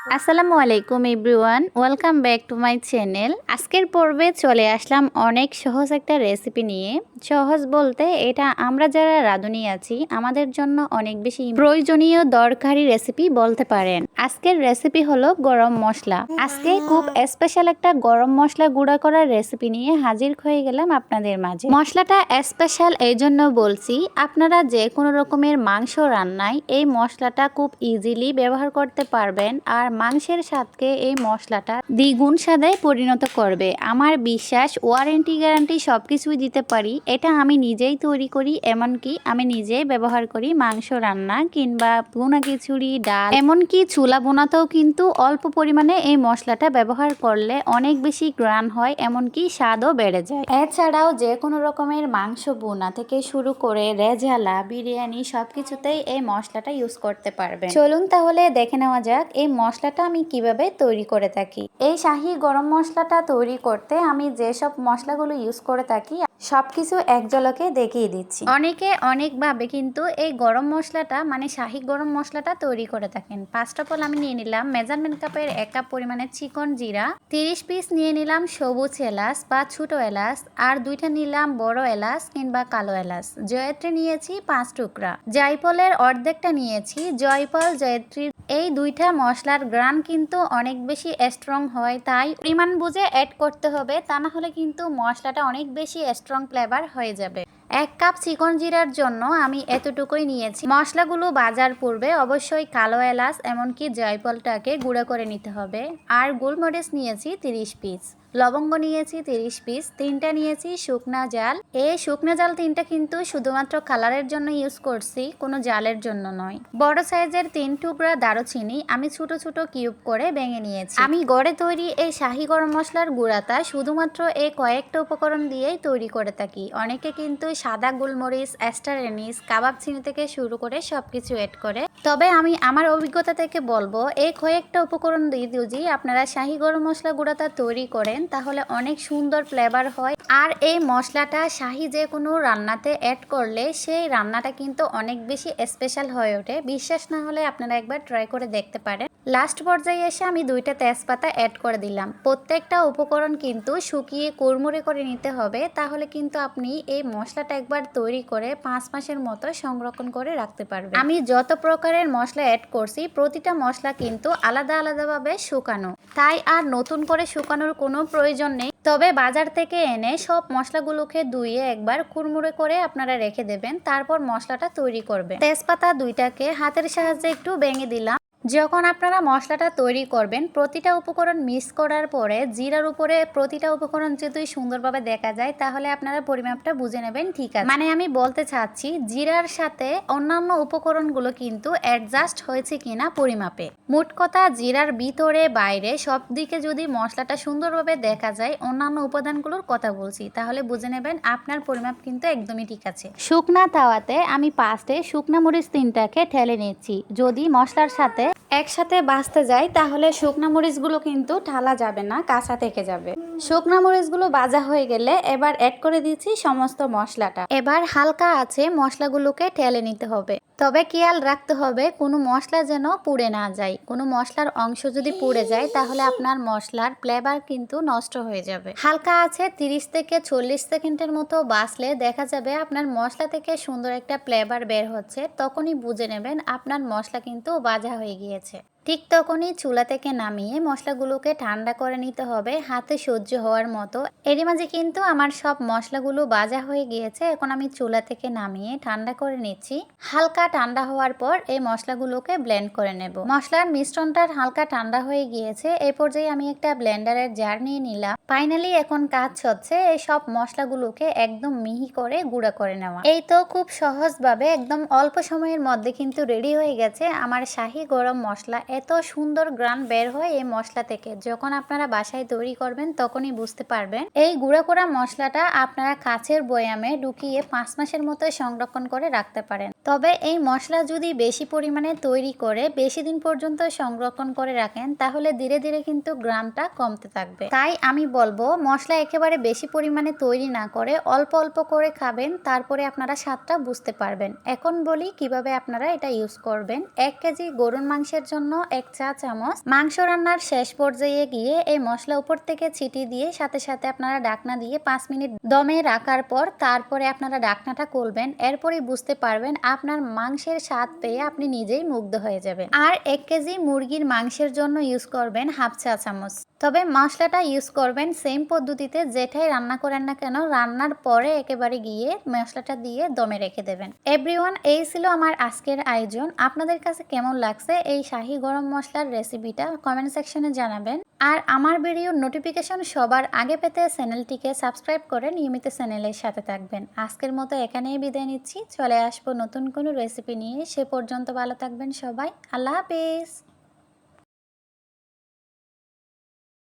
আসসালামু আলাইকুম everyone, welcome back to my channel. আজকের পর্বে চলে আসলাম অনেক সহজ একটা রেসিপি নিয়ে। সহজ বলতে এটা আমরা যারা রাঁধুনি আছি, আমাদের জন্য অনেক বেশি প্রয়োজনীয় দরকারি রেসিপি বলতে পারেন। আজকের রেসিপি হলো গরম মশলা। আজকে খুব স্পেশাল একটা গরম মশলা গুঁড়া করার রেসিপি নিয়ে হাজির হয়ে গেলাম আপনাদের মাঝে। মশলাটা স্পেশাল এই জন্য বলছি, আপনারা যে কোনো রকমের মাংস রান্নায় এই মশলাটা খুব ইজিলি ব্যবহার করতে পারবেন। আর মাংসের স্বাদকে এই মশলাটা দ্বিগুণ স্বাদে পরিণত করবে। আমার বিশ্বাস ওয়ারেন্টি গ্যারান্টি সব কিছুই দিতে পারি। এটা আমি নিজেই তৈরি করি, এমনকি আমি নিজেই ব্যবহার করি মাংস রান্না কিংবা বোনা খিচুড়ি, ডাল। এমনকি চুলা বোনাতেও কিন্তু অল্প পরিমাণে এই মশলাটা ব্যবহার করলে অনেক বেশি গ্রান হয়, এমনকি স্বাদও বেড়ে যায়। এছাড়াও যে কোনো রকমের মাংস বোনা থেকে শুরু করে রেজালা, বিরিয়ানি সবকিছুতেই এই মশলাটা ইউজ করতে পারবে চলুন তাহলে দেখে নেওয়া যাক এই মশলাটা আমি কীভাবে তৈরি করে থাকি? এই শাহি গরম মশলাটা তৈরি করতে আমি যেসব মশলাগুলো ইউজ করে থাকি সবকিছু এক ঝলকে দেখিয়ে দিচ্ছি। অনেকে অনেকভাবে কিন্তু এই গরম মশলাটা মানে শাহি গরম মশলাটা তৈরি করে থাকেন। ফার্স্ট অফ অল আমি নিয়ে নিলাম মেজারমেন্ট কাপের এক কাপ পরিমাণে চিকন জিরা, তিরিশ পিস নিয়ে নিলাম সবুজ এলাচ বা ছোট এলাচ, আর দুইটা নিলাম বড় এলাচ কিংবা কালো এলাচ। জয়ত্রী নিয়েছি পাঁচ টুকরা। জয়ফলের অর্ধেকটা নিয়েছি। জয়ফল জয়ত্রীর এই দুইটা মশলার গ্রান কিন্তু অনেক বেশি স্ট্রং হয়, তাই পরিমাণ বুঝে অ্যাড করতে হবে, তা না হলে কিন্তু মশলাটা অনেক বেশি স্ট্রং ফ্লেভার হয়ে যাবে। এক কাপ চিকন জিরার জন্য আমি এতটুকুই নিয়েছি। মশলাগুলো বাজার পূর্বে অবশ্যই কালো এলাচ, এমনকি জয়ফলটাকে গুঁড়ো করে নিতে হবে। আর গোলমরিচ নিয়েছি তিরিশ পিস। লবঙ্গ নিয়েছি তিরিশ পিস। তিনটা নিয়েছি শুকনা জাল। এই শুকনা জাল তিনটা কিন্তু শুধুমাত্র কালারের জন্য ইউজ করছি, কোনো জালের জন্য নয়। বড় সাইজের তিন টুকরা দারুচিনি আমি ছোট ছোট কিউব করে ভেঙে নিয়েছি। আমি গড়ে তৈরি এই শাহি গরম মশলার গুঁড়াটা শুধুমাত্র এই কয়েকটা উপকরণ দিয়েই তৈরি করে থাকি। অনেকে কিন্তু সাদা গোলমরিচ অ্যাস্টার এনিস, কাবাব চিনি থেকে শুরু করে সব কিছু এড করে। তবে আমি আমার অভিজ্ঞতা থেকে বলব, এই কয়েকটা উপকরণ দিয়ে যদি আপনারা শাহি গরম মশলা গুঁড়াটা তৈরি করেন, তাহলে অনেক সুন্দর ফ্লেভার হয়। আর এই মশলাটা শাহি যে কোনো রান্নাতে অ্যাড করলে, সেই রান্নাটা কিন্তু অনেক বেশি স্পেশাল হয়ে ওঠে। বিশ্বাস না হলে আপনারা একবার ট্রাই করে দেখতে পারেন। লাস্ট পর্যায়ে এসে আমি দুইটা তেজপাতা অ্যাড করে দিলাম। প্রত্যেকটা উপকরণ কিন্তু শুকিয়ে কুড়মুড়ে করে নিতে হবে, তাহলে কিন্তু আপনি এই মশলাটা একবার তৈরি করে পাঁচ মাসের মতো সংরক্ষণ করে রাখতে পারবেন। আমি যত প্রকারের মশলা অ্যাড করছি, প্রতিটা মশলা কিন্তু আলাদা আলাদাভাবে শুকানো। তাই আর নতুন করে শুকানোর কোনো প্রয়োজন নেই। তবে বাজার থেকে এনে সব মশলাগুলোকে ধুয়ে একবার কুড়মুড়ে করে আপনারা রেখে দেবেন, তারপর মশলাটা তৈরি করবেন। তেজপাতা দুইটাকে হাতের সাহায্যে একটু ভেঙে দিলাম। যখন আপনারা মশলাটা তৈরি করবেন, প্রতিটা উপকরণ মিক্স করার পরে জিরার উপরে প্রতিটা উপকরণ যদি সুন্দরভাবে দেখা যায়, তাহলে আপনারা পরিমাপটা বুঝে নেবেন, ঠিক আছে? মানে আমি বলতে চাচ্ছি, জিরার সাথে অন্যান্য উপকরণগুলো কিন্তু অ্যাডজাস্ট হয়েছে কিনা পরিমাপে। মোট কথা, জিরার ভিতরে, বাইরে সব দিকে যদি মশলাটা সুন্দরভাবে দেখা যায়, অন্যান্য উপাদানগুলোর কথা বলছি, তাহলে বুঝে নেবেন আপনার পরিমাপ কিন্তু একদমই ঠিক আছে। শুকনা তাওয়াতে আমি পাস্টে শুকনা মরিচ তিনটাকে ঠেলে নিচ্ছি। যদি মশলার সাথে একসাথে বাঁচতে যায় তাহলে শুকনা মরিচগুলো কিন্তু ঢালা যাবে না, কাঁচা থেকে যাবে। শুকনো মরিচগুলো ভাজা হয়ে গেলে এবার অ্যাড করে দিচ্ছি সমস্ত মশলাটা। এবার হালকা আছে মশলাগুলোকে ঠেলে নিতে হবে। তবে খেয়াল রাখতে হবে, কোনো মশলা যেন পুড়ে না যায়। কোনো মশলার অংশ যদি পুড়ে যায়, তাহলে আপনার মশলার ফ্লেভার কিন্তু নষ্ট হয়ে যাবে। হালকা আছে তিরিশ থেকে চল্লিশ সেকেন্ডের মতো বাসলে দেখা যাবে আপনার মশলা থেকে সুন্দর একটা ফ্লেভার বের হচ্ছে, তখনই বুঝে নেবেন আপনার মশলা কিন্তু বাজা হয়ে গিয়েছে। ঠিক তখনই চুলা থেকে নামিয়ে মশলাগুলোকে ঠান্ডা করে নিতে হবে, হাতে সহ্য হওয়ার মতো। এরই মাঝে কিন্তু আমার সব মশলাগুলো বাজা হয়ে গিয়েছে, এখন আমি চুলা থেকে নামিয়ে ঠান্ডা করে নিচ্ছি। হালকা ঠান্ডা হওয়ার পর এই মশলাগুলোকে ব্লেন্ড করে নেব। মশলার মিশ্রণটা হালকা ঠান্ডা হয়ে গিয়েছে এই পর্যায়ে আমি একটা ব্লেন্ডারের জার নিয়ে নিলাম। ফাইনালি এখন কাজ হচ্ছে এই সব মশলাগুলোকে একদম মিহি করে গুঁড়া করে নেওয়া। এই তো খুব সহজভাবে, একদম অল্প সময়ের মধ্যে কিন্তু রেডি হয়ে গেছে আমার শাহি গরম মশলা এত সুন্দর গ্রান বের হয় এই মশলা থেকে। যখন আপনারা বাসায় তৈরি করবেন, তখনই বুঝতে পারবেন। এই গুঁড়া করা মশলাটা আপনারা কাছের বয়ামে ঢুকিয়ে পাঁচ মাসের মতো সংরক্ষণ করে রাখতে পারেন। তবে এই মশলা যদি বেশি পরিমাণে তৈরি করে বেশি দিন পর্যন্ত সংরক্ষণ করে রাখেন, তাহলে ধীরে ধীরে কিন্তু গ্রামটা কমতে থাকবে। তাই আমি বলব, মশলা একেবারে বেশি পরিমাণে তৈরি না করে অল্প অল্প করে খাবেন, তারপরে আপনারা স্বাদটা বুঝতে পারবেন। এখন বলি কীভাবে আপনারা এটা ইউজ করবেন। এক কেজি গরুর মাংসের জন্য এক চা চামচ। মাংস রান্নার শেষ পর্যায়ে গিয়ে এই মশলা উপর থেকে ছিটি দিয়ে সাথে সাথে আপনারা ডাকনা দিয়ে পাঁচ মিনিট দমে রাখার পর তারপরে আপনারা ডাকনাটা করবেন এরপরই বুঝতে পারবেন আপনার মাংসের স্বাদ পেয়ে আপনি নিজেই মুগ্ধ হয়ে যাবেন। আর এক কেজি মুরগির মাংসের জন্য ইউজ করবেন হাফ চা চামচ। তবে মশলাটা ইউজ করবেন সেম পদ্ধতিতে যেটাই রান্না করেন না কেন, রান্নার পরে একেবারে গিয়ে মশলাটা দিয়ে দমে রেখে দেবেন। এভরিওয়ান এই ছিল আমার আজকের আয়োজন। আপনাদের কাছে কেমন লাগছে এই শাহি গরম মশলার রেসিপিটা কমেন্ট সেকশনে জানাবেন। আর আমার ভিডিওর নোটিফিকেশন সবার আগে পেতে চ্যানেলটিকে সাবস্ক্রাইব করে নিয়মিত চ্যানেলের সাথে থাকবেন। আজকের মতো এখানেই বিদায় নিচ্ছি। চলে আসব নতুন কোনো রেসিপি নিয়ে। সে পর্যন্ত ভালো থাকবেন সবাই। আল্লাহ হাফিজ।